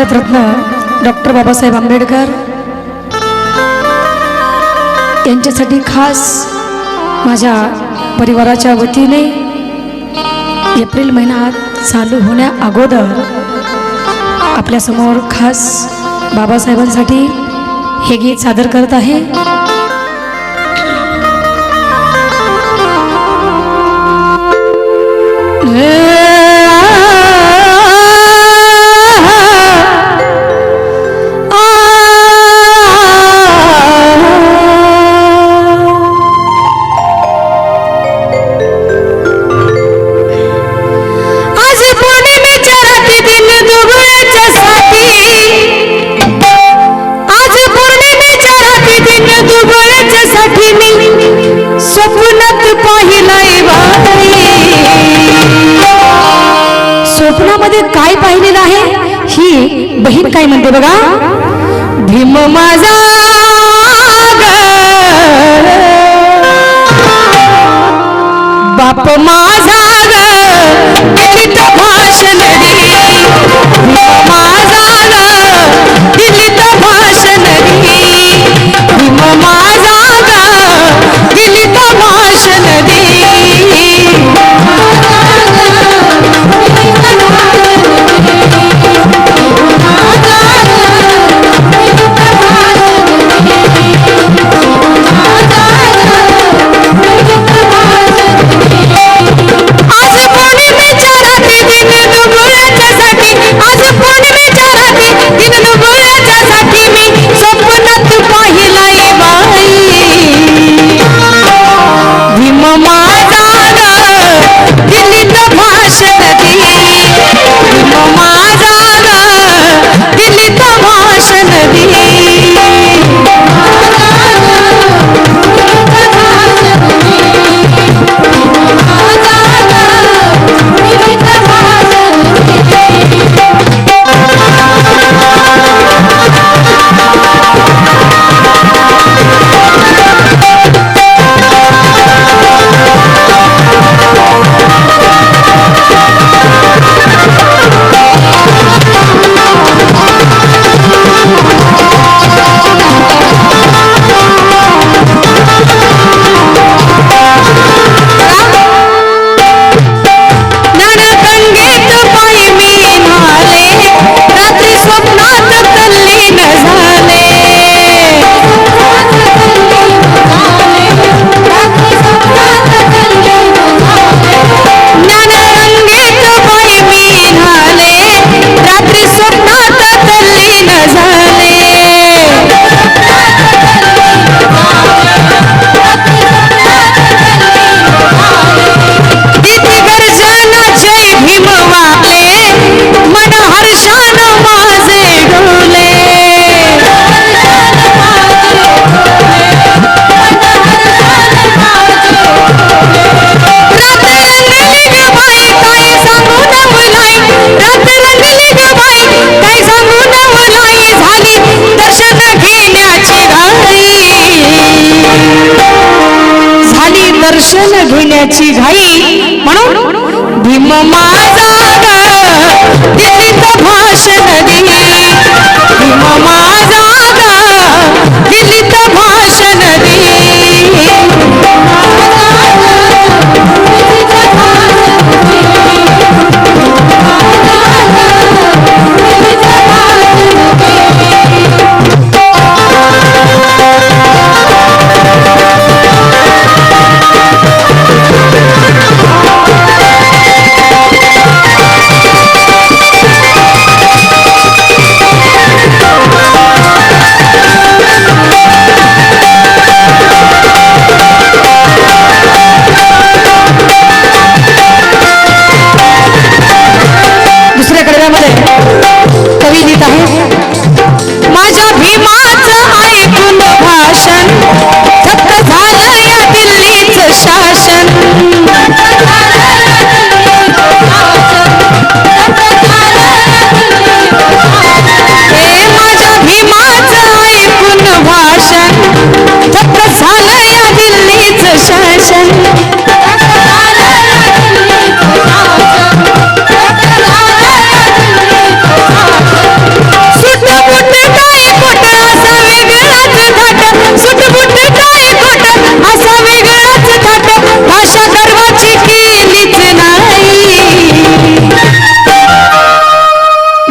Bharat Ratna doctor Babasaheb Ambedkar यांच्यासाठी खास माझ्या परिवाराच्या वतीने एप्रिल महिन्यात चालू होण्या अगोदर आपल्यासमोर खास बाबासाहेबांसाठी हे गीत सादर करत आहे Yeah. बहीण काय म्हणते बघा? भीम माझा बाप मा दर्शन घेण्याची घाई. म्हणून भीम माझा दिलीत भाषण दिली. भीम माझा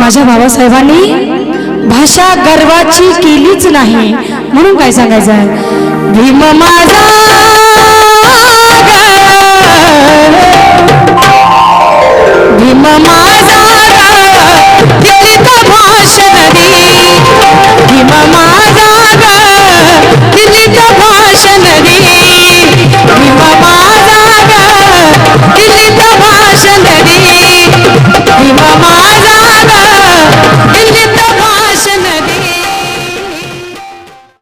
माझ्या बाबासाहेबांनी भाषा गर्वाची केलीच नाही. म्हणून काय सांगायचं आहे भीम माझा